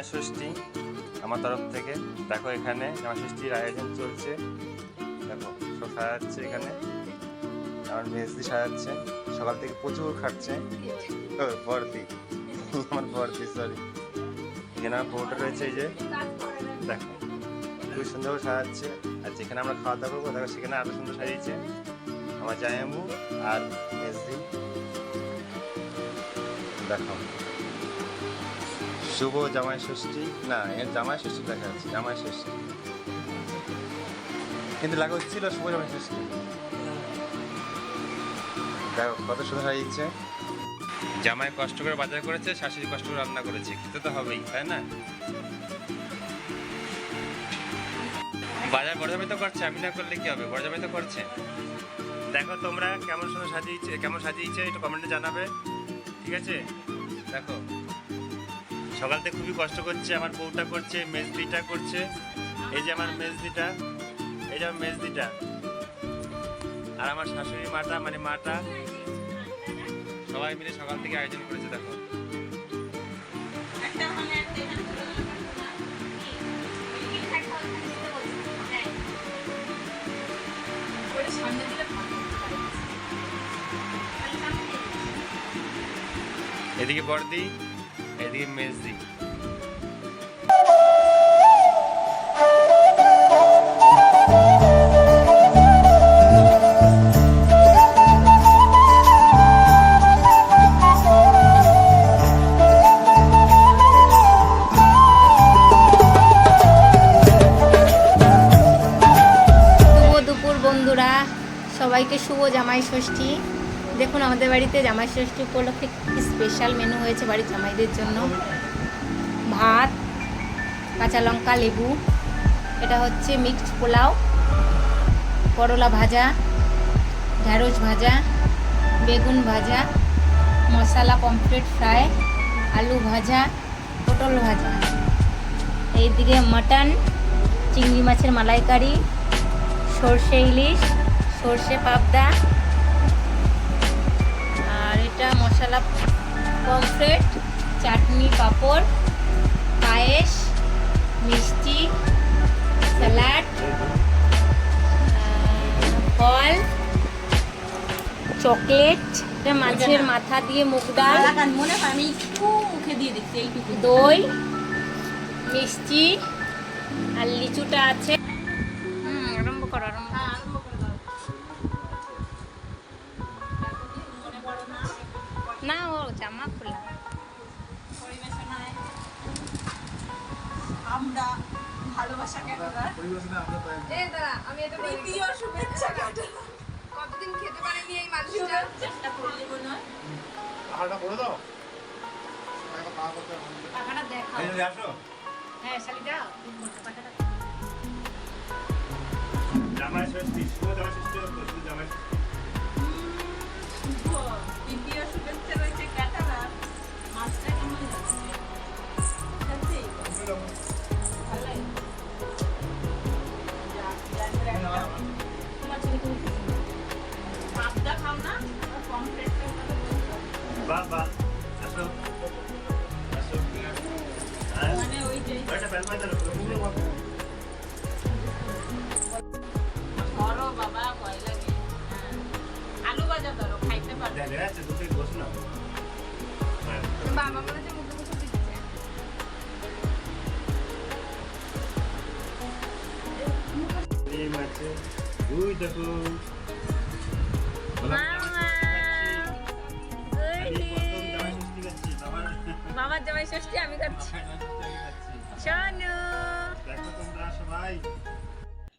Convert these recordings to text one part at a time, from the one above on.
জামাই ষষ্ঠী আমার তরফ থেকে। দেখো এখানে জামাই ষষ্ঠীর আয়োজন চলছে। দেখো সব সাজাচ্ছে এখানে। আমার মেজদি সাজাচ্ছে। সকাল থেকে প্রচুর খাটছে ও, বর্দি আমার বর্দি সরি এখানে আমার বউটা রয়েছে এই যে। দেখো খুবই সুন্দর সাজাচ্ছে। আর যেখানে আমরা খাওয়া দাওয়া করব দেখো সেখানে আরও সুন্দর সাজিয়েছে। আমার জায়ামু আর মেজদি। দেখো। শুভ জামাই ষষ্ঠী না, এর জামাই ষষ্ঠী দেখা যাচ্ছে জামাই ষষ্ঠী কিন্তু লাগা হচ্ছিল শুভ জামাই ষষ্ঠী দেখো কত সুন্দর সাজিয়েছে জামাই কষ্ট করে বাজার করেছে, শাশুড়ি কষ্ট করে রান্না করেছে, খেতে তো হবেই, তাই না? বাজার বড় জামাই তো করছে, আমি না করলে কি হবে? বড় জামাই তো করছে। দেখো তোমরা কেমন সুন্দর সাজিয়েছে, কেমন সাজিয়েছে, একটু কমেন্টে জানাবে। ঠিক আছে? দেখো। সকাল থেকে খুবই কষ্ট করছে আমার বউটা করছে মেজদিটা করছে। এই যে আমার মেজদিটা এই যে আমার মেজদিটা। আর আমার শাশুড়ি মাটা মানে মাটা সবাই মিলে সকাল থেকে আয়োজন করেছে দেখো। এদিকে বর্দি দুপুর বন্ধুরা। সবাইকে শুভ জামাই ষষ্ঠী। দেখুন, আমাদের বাড়িতে জামাই ষষ্ঠী উপলক্ষে স্পেশাল মেনু হয়েছে বাড়ির জামাইদের জন্য। ভাত, কাঁচা লঙ্কা, লেবু, এটা হচ্ছে মিক্সড পোলাও, করলা ভাজা, ঢ্যাঁড়স ভাজা, বেগুন ভাজা, মশলা পমফ্রেট ফ্রাই আলু ভাজা, পটল ভাজা। এইদিকে মাটন চিংড়ি মাছের মালাইকারি, সর্ষে ইলিশ, সর্ষে পাবদা এটা মশলা পমফ্রেট চাটনি পাঁপড় পায়েস মিষ্টি স্যালাড ফল চকলেট এটা মাছের মাথা দিয়ে মুখ ডাল মনে আমি একটু মুখে দিয়ে দিচ্ছি এইটুকু। দই মিষ্টি আর লিচুটা আছে। না? ও জামা খোলা আমরা ভালোবাসা তৃতীয় শুভেচ্ছা কতদিন খেতে পারেনি এই মানুষটা চেষ্টা করলে মনে হয় পাহাড়টা করে দাও। টাকাটা দেখা আসো। হ্যাঁ শালি দাও। জামাই ষষ্ঠী শুভ জামাই ষষ্ঠী জামাই ষষ্ঠী। বাহ আসো। আসো। মানে ওই যে ওইটা প্যান পাই দাও ধরো বাবা ভয় লাগে। হ্যাঁ। আলু ভাজা ধরো খাইতে পারবে দেখা যাচ্ছে দুটোই বস না। হ্যাঁ। বাবা মনে মুখে মুখে দিচ্ছে ডিম আছে দুই দেখো বাবার বাবার জামাই ষষ্ঠী আমি করছি জামাই ষষ্ঠী খাচ্ছি। শোনো দেখো তোমরা সবাই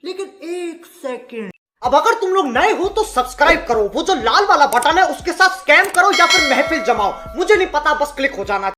लेकिन एक सेकंड अब अगर तुम लोग नए हो तो सब्सक्राइब करो वो जो लाल वाला बटन है उसके साथ स्कैम करो या फिर महफिल जमाओ मुझे नहीं पता बस क्लिक हो जाना